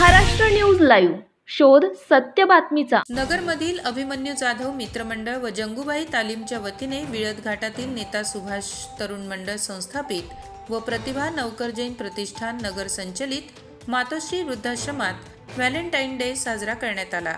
Maharashtra news live. शोध सत्य बातमीचा. नगरमधील अभिमन्यू जाधव मित्रमंडळ व जंगूबाई तालीमच्या वतीने विळद घाटातील नेता सुभाष तरुण मंडळ संस्थापित व प्रतिभा नवकर जैन प्रतिष्ठान नगर संचलित मातोश्री वृद्धाश्रमात व्हॅलेंटाईन डे साजरा करण्यात आला.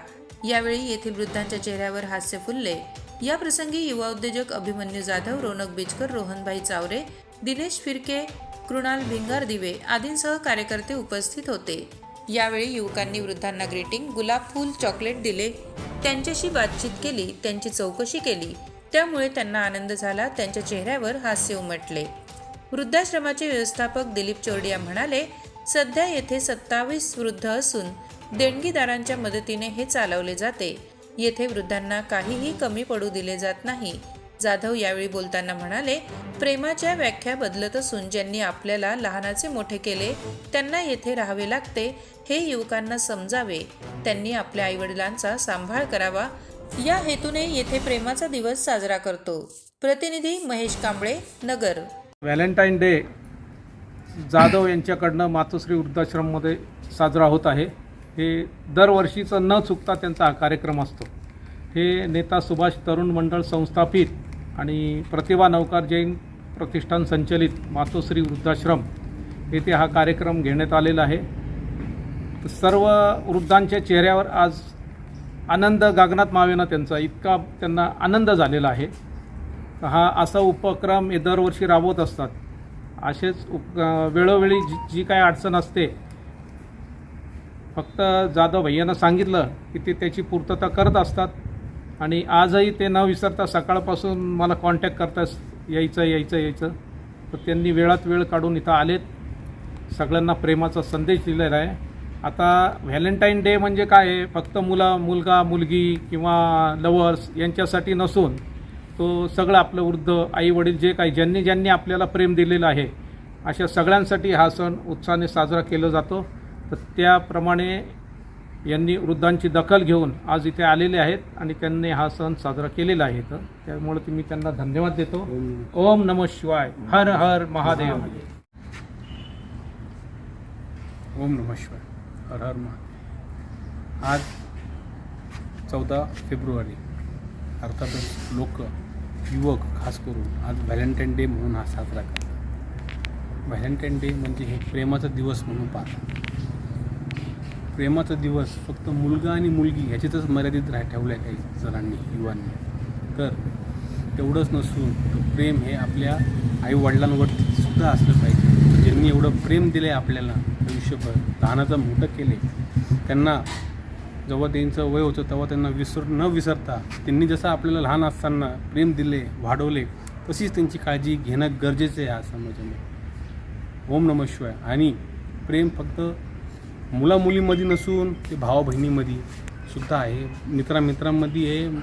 यावेळी येथील वृद्धांच्या चेहऱ्यावर हास्य फुलले. या प्रसंगी युवा उद्योजक अभिमन्यू जाधव रोनक बिचकर रोहनभाई चावरे दिनेश फिरके कृणाल भिंगार दिवे आदींसह कार्यकर्ते उपस्थित होते. यावेळी युवकांनी वृद्धांना ग्रीटिंग गुलाब फूल चॉकलेट दिले. त्यांच्याशी बातचीत केली त्यांची चौकशी केली. त्यामुळे त्यांना आनंद झाला त्यांच्या चेहऱ्यावर हास्य उमटले. वृद्धाश्रमाचे व्यवस्थापक दिलीप चोरडिया म्हणाले सध्या येथे सत्तावीस वृद्ध असून देणगीदारांच्या मदतीने हे चालवले जाते. येथे वृद्धांना काहीही कमी पडू दिले जात नाही. जाधव यावेळी बोलताना म्हणाले प्रेमाच्या व्याख्या बदलत असून ज्यांनी आपल्याला लहानाचे मोठे केले त्यांना येथे राहावे लागते हे युवकांना समजावे. त्यांनी आपल्या आईवडिलांचा सांभाळ करावा. या हेतूने येथे प्रेमाचा दिवस साजरा करतो. प्रतिनिधी महेश कांबळे नगर. व्हॅलेंटाईन डे जाधव यांच्याकडनं मातोश्री वृद्धाश्रममध्ये साजरा होत आहे. हे दरवर्षीचं न चुकता त्यांचा हा कार्यक्रम असतो. हे नेता सुभाष तरुण मंडळ संस्थापित आणि प्रतिभा नौकार जैन प्रतिष्ठान संचलित मातोश्री वृद्धाश्रम येथे हा कार्यक्रम घेण्यात आलेला आहे. सर्व वृद्धांच्या चेहऱ्यावर आज आनंद गागनात मावेना त्यांचा. इतका त्यांना आनंद झालेला आहे. हा असा उपक्रम हे दरवर्षी राबवत असतात. असेच उप वेळोवेळी जी जी काय अडचण असते फक्त जाधव भैयानं सांगितलं की ते त्याची पूर्तता करत असतात. आणि आजही ते न विसरता सकाळपासून मला कॉन्टॅक्ट करतात यायचं यायचं यायचं. तर त्यांनी वेळात वेळ काढून इथं आलेत. सगळ्यांना प्रेमाचा संदेश दिलेला आहे. आता व्हॅलेंटाईन डे म्हणजे काय आहे? फक्त मुला मुलगा मुलगी किंवा लवर्स यांच्यासाठी नसून तो सगळं आपलं वृद्ध आई वडील जे काही ज्यांनी ज्यांनी आपल्याला प्रेम दिलेलं आहे अशा सगळ्यांसाठी हा सण उत्साहाने साजरा केला जातो. तर त्याप्रमाणे यांनी वृद्धांची दखल घेऊन आज इथे आलेले आहेत आणि त्यांनी हा सण साजरा केलेला आहे तर त्यामुळे ते मी त्यांना धन्यवाद देतो. ओम नम शिवाय. हर हर महादेव. ओम नमः शिवाय. हर हर महादेव. आज चौदा फेब्रुवारी. अर्थातच लोक युवक खास करून आज व्हॅलेंटाईन डे म्हणून हा साजरा करतात. व्हॅलेंटाईन डे म्हणजे हे प्रेमाचा दिवस म्हणून पाहतात प्रेमाचा दिवस फक्त मुलगा आणि मुलगी ह्याच्यातच मर्यादित राह ठेवलं आहे काही जणांनी युवांनी. तर तेवढंच नसून तर प्रेम हे आपल्या आईवडिलांवरती सुद्धा असलं पाहिजे. ज्यांनी एवढं प्रेम दिलं आहे आपल्याला आयुष्यभर लहानाचं मोठं केले त्यांना जेव्हा त्यांचं वय होतं तेव्हा त्यांना विसर न विसरता त्यांनी जसं आपल्याला लहान असताना प्रेम दिले वाढवले तशीच त्यांची काळजी घेणं गरजेचं आहे आज समाजामध्ये. ओम नमः शिवाय. आणि प्रेम फक्त मुलामुलीमध्ये नसून ते भावा बहिणीमध्ये सुद्धा आहे. मित्रामित्रांमध्ये आहे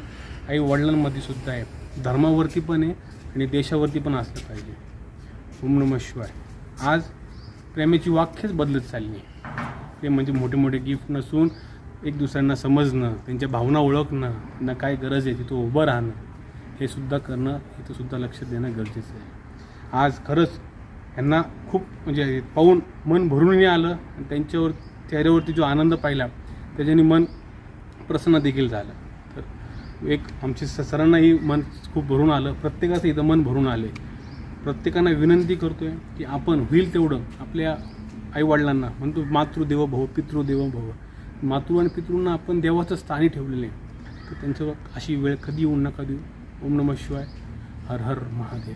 आई वडिलांमध्ये सुद्धा आहे. धर्मावरती पण आहे आणि देशावरती पण असलं पाहिजे. ओम नम शिवाय. आज प्रेमाची वाक्यच बदलत चालली आहे. ते म्हणजे मोठे मोठे गिफ्ट नसून एक दुसऱ्यांना समजणं त्यांच्या भावना ओळखणं त्यांना काय गरज आहे तिथं उभं राहणं हे सुद्धा करणं इथं सुद्धा लक्ष देणं गरजेचं आहे. आज खरंच ह्यांना खूप म्हणजे पाहून मन भरूनही आलं आणि त्यांच्यावर चेहऱ्यावरती जो आनंद पाहिला त्याच्याने मन प्रसन्न देखील झालं. तर एक आमची स- सरांनाही मन खूप भरून आलं. प्रत्येकाचं इथं मन भरून आले प्रत्येकांना विनंती करतो आहे की आपण होईल तेवढं. आपल्या आईवडिलांना म्हणतो मातृदेव भव पितृदेव भव. मातृ आणि पितृंना आपण देवाचं स्थानी ठेवलेलं आहे. तर त्यांच्यावर अशी वेळ कधी येऊन नका देऊ. ओम नमः शिवाय. हर हर महादेव.